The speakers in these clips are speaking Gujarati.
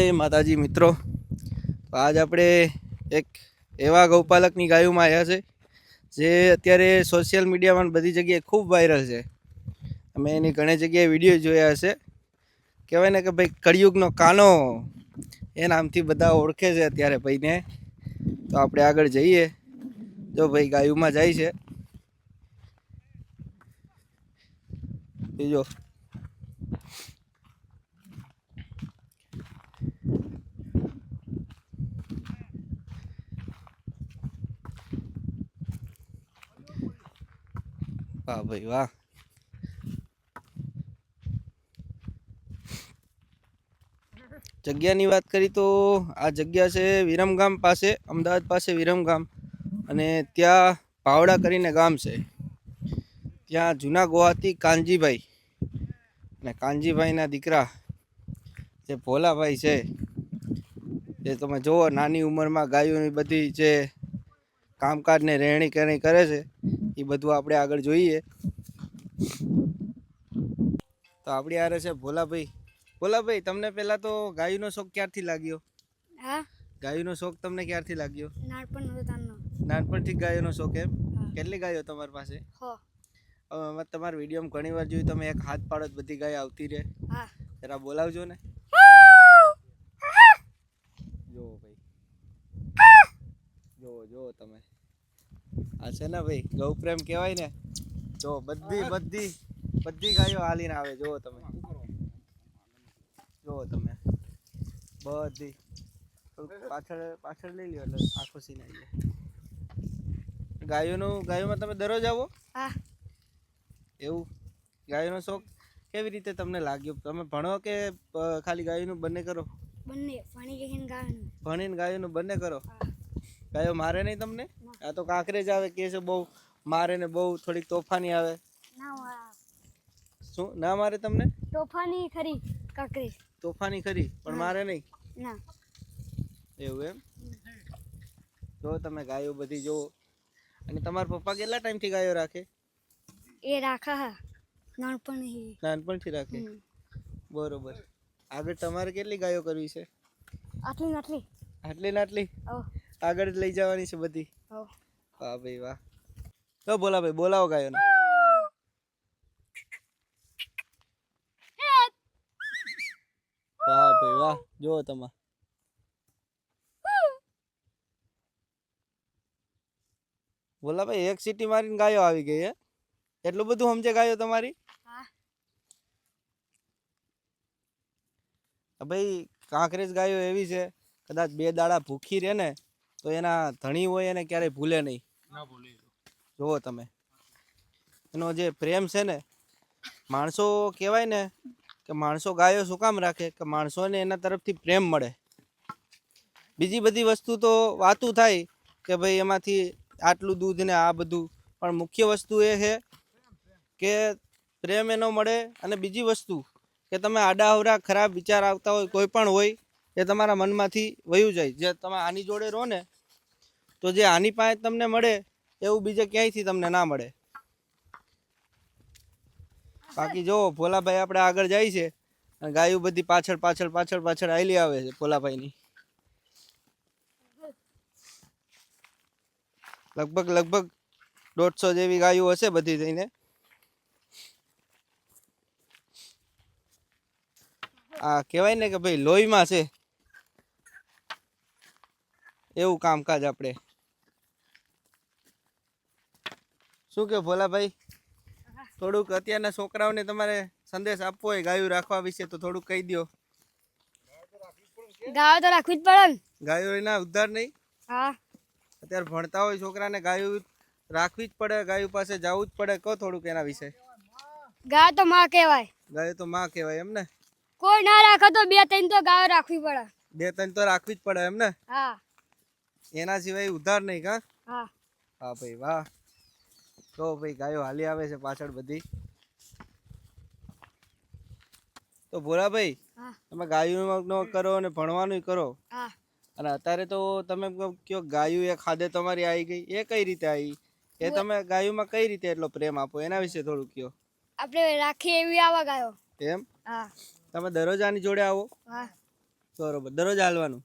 જય માતાજી મિત્રો. આજ આપણે એક એવા ગૌપાલકની ગાયોમાં આવ્યા છે, જે અત્યારે સોશિયલ મીડિયામાં બધી જગ્યાએ ખૂબ વાયરલ છે. અમે એની ઘણી જગ્યાએ વીડિયો જોયા હશે. કહેવાય ને કે ભાઈ કળિયુગનો કાનો એ નામથી બધા ઓળખે છે અત્યારે ભાઈને. તો આપણે આગળ જઈએ. જો ભાઈ ગાયુમાં જાય છે. બીજો. વાહ ભાઈ વાહ જગ્યાની વાત કરી તો આ જગ્યા છે વિરમગામ પાસે, અમદાવાદ પાસે વિરમગામ અને ત્યાં પાવડા કરીને ગામ છે. ત્યાં જૂના ગોવાથી કાનજીભાઈ અને કાનજીભાઈના દીકરા જે ભોલાભાઈ છે, એ તમે જુઓ, નાની ઉંમરમાં ગાયોની બધી જે કામકાજ ને રહેણી કરણી કરે છે. એ બધું આપણે આગળ જોઈએ. તો આપણી આરે છે ભોલાભાઈ. ભોલાભાઈ તમને પહેલા તો ગાયનો શોખ ક્યારથી લાગ્યો? હા. ગાયનો શોખ તમને ક્યારથી લાગ્યો? નાનપણ નાનપણથી ગાયનો શોખ એમ? કેટલી ગાયો તમારી પાસે? તમારા વિડીયોમાં ઘણી વાર જોયું તમે એક હાથ પાડો બધી ગાય આવતી રહે. હા. જરા બોલાવજો ને. જો ભાઈ. જો જો તમે. આ છે ને ભાઈ ગૌ પ્રેમ કહેવાય ને જો બધી બધી બધી ગાયો હાલીને આવે જો તમે. જો તમે. બધી. પાછળ પાછળ લઈ લ્યો એટલે આખો સીન આવી જાય. ગાયોનું ગાયોમાં તમે દરરોજ આવો? હા. એવું? ગાયોનો શોખ કેવી રીતે તમને લાગ્યો? તમે ભણો કે ખાલી ગાયોનું બંને કરો? બંને ભણીને ગાયોનું બંને કરો? ગાયો મારે નહીં તમને? આ તો કાંકરેજ આવે કે છે બહુ મારે ને બહુ થોડીક તોફાની આવે. શું? ના મારે તમને? તોફાની ખરી કાકરી. તોફાની ખરી પણ મારે નહીં? ના. એવું એમ? જો તમે ગાયો બધી જુઓ. અને તમારા પપ્પા કેટલા ટાઈમથી ગાયો રાખે? એ રાખા હા નાનપણ નાનપણથી રાખે? બરોબર. આગળ તમારે કેટલી ગાયો કરવી છે? આટલી આટલી. આટલી આટલી? ઓ. આગળ જ લઈ જવાની છે બધી. વાહ ભાઈ વાહ. તો બોલા ભાઈ બોલાવો ગાયોને. વાહ ભાઈ વાહ જો તમે. બોલા ભાઈ એક સીટી મારીને ગાયો આવી ગઈ હે. એટલું બધું સમજે ગાયો તમારી? ભાઈ કાંકરેજ ગાયો એવી છે કદાચ બે દાડા ભૂખી રહે ને તો એના ધણી હોય એને ક્યારેય ભૂલે નહીં. જુઓ તમે. એનો જે પ્રેમ છે ને માણસો કહેવાય ને કે માણસો ગાયો શું કામ રાખે? કે માણસોને એના તરફથી પ્રેમ મળે. બીજી બધી વસ્તુ તો વાતું થાય કે ભાઈ એમાંથી આટલું દૂધ ને આ બધું. પણ મુખ્ય વસ્તુ એ છે કે પ્રેમ એનો મળે અને બીજી વસ્તુ કે તમે આડાહવરા ખરાબ વિચાર આવતા હોય કોઈ પણ હોય એ તમારા મનમાંથી વયું જાય. જે તમે આની જોડે રહો ને તો જે આની પાસે તમને મળે, એવું બીજે ક્યાંયથી તમને ના મળે. બાકી જો ભોલાભાઈ આપણે આગળ જાય છે અને ગાયું બધી પાછળ પાછળ પાછળ પાછળ આયલી આવે છે ભોલાભાઈની. લગભગ લગભગ દોઢસો જેવી ગાયો હશે બધી થઈને. આ કહેવાય ને કે ભાઈ લોહીમાં છે. એવું કામકાજ આપણે શું કે ભોલાભાઈ? થોડુંક અત્યારના છોકરાઓને તમારે સંદેશ આપવો હોય ગાયું રાખવા વિશે તો થોડુંક કહી દો ગાયો તો રાખવી જ પડે ગાયો એના ઉદ્ધાર નહીં? હા. અત્યારે ભણતા હોય છોકરાને ગાયું રાખવી જ પડે ગાયું પાસે જવું જ પડે. કહો થોડુંક એના વિશે. ગાય તો માં કહેવાય. ગાયો તો માં કહેવાય એમ ને? કોઈ ના રાખે તો બે ત્રણ તો ગાયો રાખવી પડે. બે ત્રણ તો રાખવી જ પડે એમ ને? હા. એના સિવાય ઉદ્ધાર નહીં કા? હા. હા ભાઈ વાહ. તો ભાઈ ગાયો હાલી આવે છે પાછળ બધી. તો ભોલાભાઈ હા. તમે ગાયુંનો કરો અને ભણવાનું કરો. અને અત્યારે તો તમે કયો ગાયું એ ખાધે તમારી આવી ગઈ? એ કઈ રીતે આવી એ તમે ગાયુંમાં કઈ રીતે એટલો પ્રેમ આપો? એના વિશે થોડું કયો. આપણે રાખી એવી આવા ગાયો. એમ? હા. તમે દરરોજ આની જોડે આવો? હા. બરોબર. દરરોજ હાલવાનું?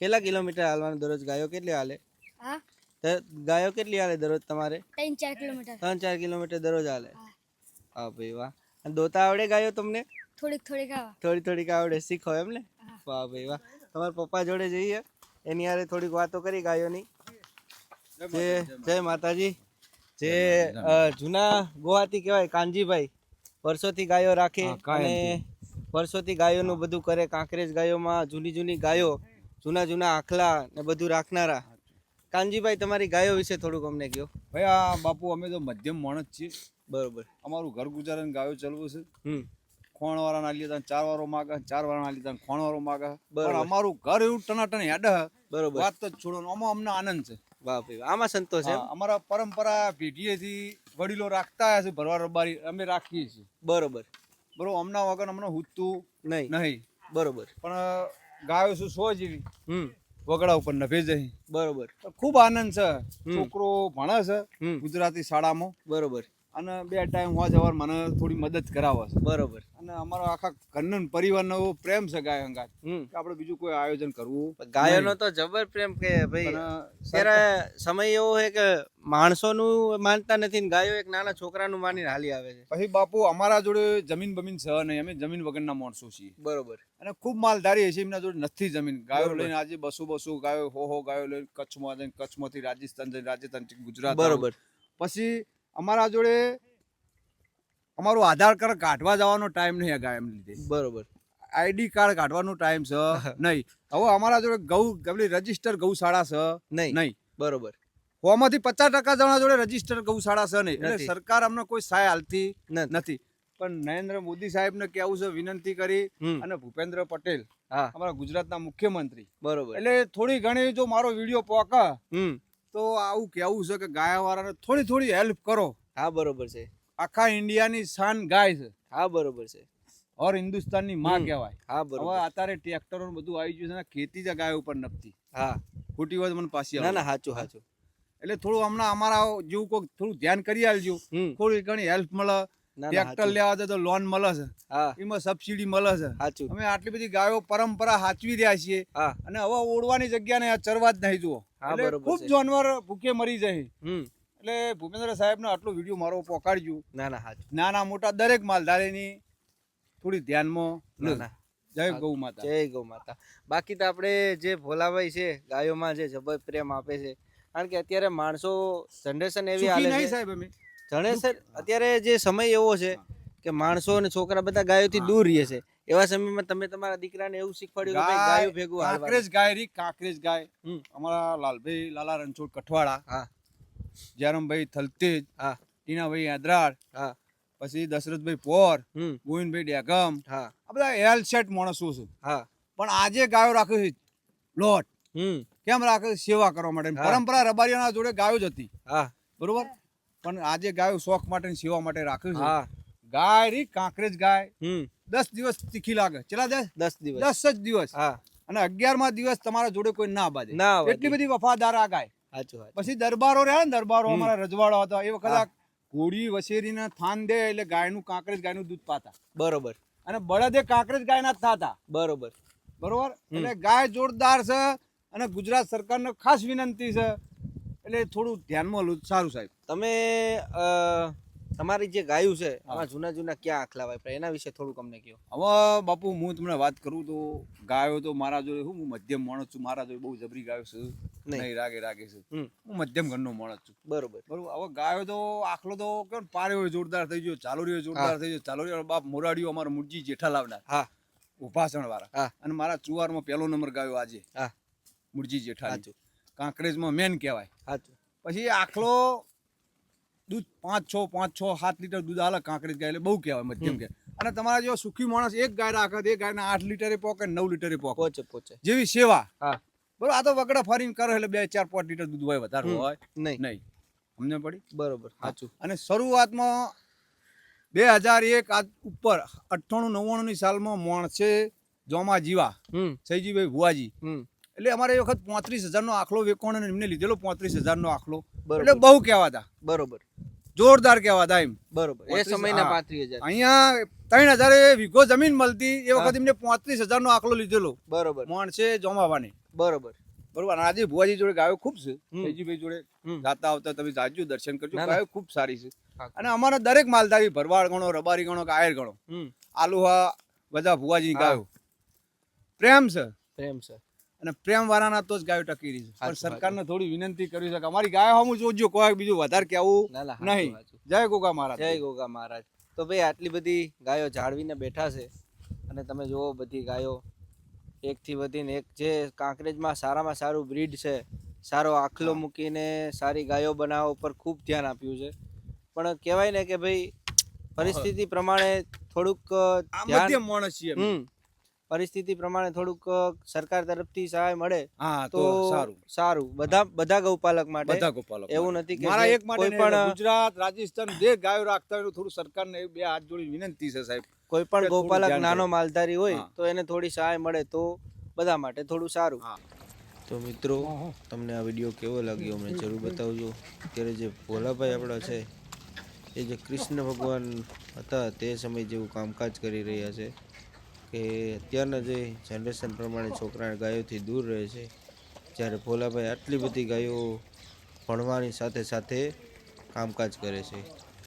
કેટલા કિલોમીટર હાલવાનું દરરોજ? ગાયો કેટલી હાલે? હા? ગાયો કેટલી હાલે દરરોજ તમારે? ત્રણ ચાર કિલોમીટર. ત્રણ ચાર કિલોમીટર દરરોજ હાલે? હા. ભાઈ વાહ. અને દોતા આવડે ગાયો તમને? થોડીક થોડીક આવા. થોડી થોડીક આવડે શીખો એમ ને? વાહ ભાઈ વાહ. તમારા પપ્પા જોડે જઈએ. એની હારે થોડીક વાતો કરી ગાયોની. જે જય માતાજી. જે જૂના ગોવાથી કહેવાય કાનજીભાઈ. વર્ષોથી ગાયો રાખે અને વર્ષોથી ગાયોનું બધું કરે. કાંકરેજ ગાયોમાં જૂની જૂની ગાયો જૂના જૂના આખલા ને બધું રાખનારા. કાનજીભાઈ તમારી ગાયો વિશે થોડુંક અમને કહો. ભાઈ આ બાપુ અમે તો મધ્યમ માણસ છીએ. બરોબર. અમારું ઘર ગુજારણ ગાયો ચલવું છે. ખોણ વાળા ના લીધા ચાર વારો માગા ચાર વાળા ના લીધા ખોણ વાળો માગા બરોબર. પણ અમારું ઘર એવું ટનાટન હેડ. બરોબર. વાત તો છોડો આમાં અમને આનંદ છે. બાપ આમાં સંતોષ છે અમારા પરંપરા પેઢીએથી વડીલો રાખતા છે ભરવા રબારી અમે રાખીએ છીએ. બરોબર. બરોબર હમણાં વગર અમને હુતું નહીં. નહીં. બરોબર. પણ ગાયો શું સો જેવી. હમ. વગડા ઉપર નભે જઈ. બરોબર. ખૂબ આનંદ છે. છોકરો ભણે છે ગુજરાતી શાળામાં. બરોબર. અને બે ટાઈમ હોવા જવાર મને થોડી મદદ કરાવે છે. બરોબર. અને અમારો આખા કન્નન પરિવારનો પ્રેમ છે ગાય કે આપણે બીજું કોઈ આયોજન કરવું ગાયોનો તો જબર પ્રેમ કે ભાઈ ત્યારે સમય એવો છે કે માણસોનું માનતા નથી ને ગાયો એક નાના છોકરાનું માનીને હાલી આવે છે. પછી બાપુ અમારા જોડે જમીન બમીન છે નહીં અમે જમીન વગરના માણસો છીએ. બરોબર. અને ખૂબ માલધારી છે એમના જોડે નથી જમીન. ગાયો લઈને આજે બસો બસો ગાયો હો હો ગાયો લઈને કચ્છમાં જઈને કચ્છમાંથી રાજસ્થાન જઈને રાજસ્થાન ગુજરાત બરોબર. પછી અમારા જોડે અમારું આધાર કાર્ડ કાઢવા જવાનો ટાઈમ નહીં આ એમ લીધે. બરોબર. આઈડી કાર્ડ કાઢવાનો ટાઈમ છે. નહીં. હવે અમારા જોડે ગૌ પેલી રજિસ્ટર ગૌશાળા છે. નહીં. નહીં. બરોબર. હોમાંથી પચાસ ટકા જણા જોડે રજિસ્ટર ગૌશાળા છે નહીં. એટલે સરકાર અમને કોઈ સહાય હાલતી નથી. પણ નરેન્દ્ર મોદી સાહેબ ને કેવું છે વિનંતી કરી અને ભૂપેન્દ્ર પટેલ હા. અમારા ગુજરાતના મુખ્યમંત્રી. બરોબર. એટલે થોડી ઘણી જો મારો વીડિયો પોકા તો આવું કહેવું છે કે ગાયવાળાને થોડી થોડી હેલ્પ કરો. હા બરોબર છે. આખા ઇન્ડિયાની શાન ગાય છે. હા બરોબર છે. ઓર હિન્દુસ્તાનની માં. કહેવાય. હા હવે અત્યારે ટ્રેક્ટરો બધું આવી ગયું છે ને ખેતી જ ગાય ઉપર નપતી. હા. ખોટી વાત મને પાછી ના ના સાચું સાચું એટલે થોડું હમણાં અમારા જેવું કોઈ થોડું ધ્યાન કરી આલજો. થોડી ઘણી હેલ્પ મળે. ટ્રેક્ટર લેવા તો લોન મળે છે. હા. એમાં સબસિડી મળે છે. સાચું અમે આટલી બધી ગાયો પરંપરા સાચવી રહ્યા છીએ. અને હવે ઓડવાની જગ્યા ને ચરવા જ નહીં જુઓ. એટલે ખૂબ જાનવર ભૂખે મરી જાય. એટલે ભૂપેન્દ્ર સાહેબનો આટલો વીડિયો મારો પોકાડજો ના ના નાના મોટા દરેક માલધારીની થોડી ધ્યાનમાં જય ગૌ માતા. જય ગૌ માતા. બાકી તો આપણે જે ભોલાભાઈ છે ગાયોમાં જે જબર પ્રેમ આપે છે કારણ કે અત્યારે માણસો જનરેશન એવી હાલે છે. સાહેબ અમે. જનરેશન અત્યારે જે સમય એવો છે કે માણસો અને છોકરા બધા ગાયોથી દૂર રહે છે. એવા સમયમાં તમે તમારા દીકરાને એવું શીખવાડ્યું કે ગાયો ભેગું. કાંકરેજ ગાય રી કાંકરેજ ગાય. અમારા લાલભાઈ લાલા રણછોડ કઠવાડા. હા. જયરામભાઈ થલતેજ હા. ટીનાભાઈ આદરાળ હા. પછી દશરથભાઈ પોર હમ. ગોવિંદભાઈ ડેગમ. હા. આ બધા હેલ સેટ માણસો છે. હા. પણ આજે ગાયો રાખે છે. લોટ. હમ. કેમ રાખે સેવા કરવા માટે. પરંપરા રબારીઓના જોડે ગાયો જ હતી. હા. બરોબર? પણ આજે ગાયો શોખ માટે સેવા માટે રાખે છે. હા. ગાય રી કાંકરેજ ગાય. હમ. દસ દિવસ તીખી લાગે. ચલા દસ દસ દિવસ. દસ જ દિવસ. હા. અને અગિયારમા દિવસ તમારા જોડે કોઈ ના બાજે. ના એટલી બધી વફાદાર આ ગાય. પછી દરબારો રહ્યા ને દરબારો અમારા રજવાડા હતા. એ વખત ઘોડી વસેરીને થાન દે એટલે ગાયનું કાંકરેજ ગાયનું દૂધ પાતા. બરોબર. અને બળદે કાંકરેજ ગાયના જ થતા. બરોબર. બરોબર? એટલે ગાય જોરદાર છે અને ગુજરાત સરકારને ખાસ વિનંતી છે. એટલે થોડું ધ્યાનમાં લો. સારું સાહેબ. તમે તમારી જે ગાયું છે આમાં જૂના જૂના ક્યાં આખલા વાપરા એના વિશે થોડુંક અમને કહો. હવે બાપુ હું તમને વાત કરું તો ગાયો તો મારા જોડે હું હું મધ્યમ માણસ છું મારા જોડે બહુ જબરી ગાયો છું. નહીં. રાગે રાગે છે. હું મધ્યમ ઘરનો માણસ છું. બરોબર. બરોબર. હવે ગાયો તો આખલો તો કેમ પારે જોરદાર થઈ ગયો ચાલોરીઓ જોરદાર થઈ ગયો. ચાલો બાપ મોરાડીઓ અમારો મુરજી જેઠા લાવનાર. હા. ઉપાસણ વાળા. અને મારા ચુવારમાં પહેલો નંબર ગાયો આજે. હા. મુરજી જેઠા સાચું. કાંકરેજમાં મેન કહેવાય. સાચું. પછી આખલો દૂધ પાંચ છ પાંચ છ સાત લીટર દૂધ આલે કાંકરી ગાય એટલે બહુ કહેવાય મધ્યમ કે અને તમારા જેવો સુખી માણસ એક ગાય રાખે એ ગાયના આઠ લીટરે પોકે નવ લીટરે પોકે. પોચે જેવી સેવા. હા. બરોબર આ તો વગડા ફરીને કરે એટલે બે ચાર પાંચ લીટર દૂધ હોય વધારે હોય. નહીં. નહીં. અમને પડી? બરોબર સાચું. અને શરૂઆતમાં બે હજાર એક આજ ઉપર અઠ્ઠાણું નવ્વાણુંની સાલમાં માણસે જોમા જીવા. સૈજીભાઈ ભુવાજી. એટલે અમારે એ વખત પોત્રીસ હજારનો આખલો વેકોણ અને એમને લીધેલો પોત્રીસ હજારનો આખલો. એટલે બહુ કહેવાતા. બરોબર. જોરદાર કહેવાતા એમ. બરોબર. એ સમયના પાંત્રીસ હજાર. અહીંયા ત્રણ હજાર વીઘો જમીન મળતી. એ વખત એમને પોત્રીસ હજાર નો આંકડો લીધેલો. બરોબર. માણસે જોમાવાની. બરોબર. બરોબર. આજે ભુવાજી જોડે ગાયો ખૂબ છે. હમ. જોડે જાતા આવતા તમે જાજો દર્શન કરજો. ગાયો ખૂબ સારી છે. અને અમારા દરેક માલધારી ભરવાડ ગણો રબારી ગણો કે આયર ગણો આલુહા બધા ભુવાજી ગાયો. પ્રેમ છે. પ્રેમ છે. અને પ્રેમ વાળાના તો જ ગાયો ટકી રહી છે. પણ સરકારને થોડી વિનંતી કરી છે કે અમારી ગાયો હમું જોજો કોઈ બીજું વધારે કેવું નહીં. જય ગોગા મહારાજ. જય ગોગા મહારાજ. તો ભાઈ આટલી બધી ગાયો જાળવીને બેઠા છે અને તમે જુઓ બધી ગાયો એકથી વધીને એક જે કાંકરેજમાં સારામાં સારું બ્રીડ છે સારો આખલો મૂકીને સારી ગાયો બનાવવા ઉપર ખૂબ ધ્યાન આપ્યું છે. પણ કહેવાય ને કે ભાઈ પરિસ્થિતિ પ્રમાણે થોડુંક ધ્યાન માણસ છીએ પરિસ્થિતિ પ્રમાણે થોડુંક સરકાર તરફથી સહાય મળે તો તો સારું. સારું. બધા બધા ગૌપાલક માટે બધા ગૌપાલક એવું નથી કે મારા એક માટે પણ ગુજરાત રાજસ્થાન જે ગાયો રાખતા હોય થોડું સરકારને બે હાથ જોડી વિનંતી છે સાહેબ. કોઈ પણ ગોપાલક નાનો માલધારી હોય તો એને થોડી સહાય મળે તો બધા માટે થોડું સારું. તો મિત્રો તમને આ વીડિયો કેવો લાગ્યો અમને જરૂર બતાવજો. અત્યારે જે ભોલાભાઈ આપણા છે એ જે કૃષ્ણ ભગવાન હતા તે સમય જેવું કામકાજ કરી રહ્યા છે. કે અત્યારના જે જનરેશન પ્રમાણે છોકરા ગાયોથી દૂર રહે છે, જ્યારે ભોલાભાઈ આટલી બધી ગાયો ભણવાની સાથે સાથે કામકાજ કરે છે.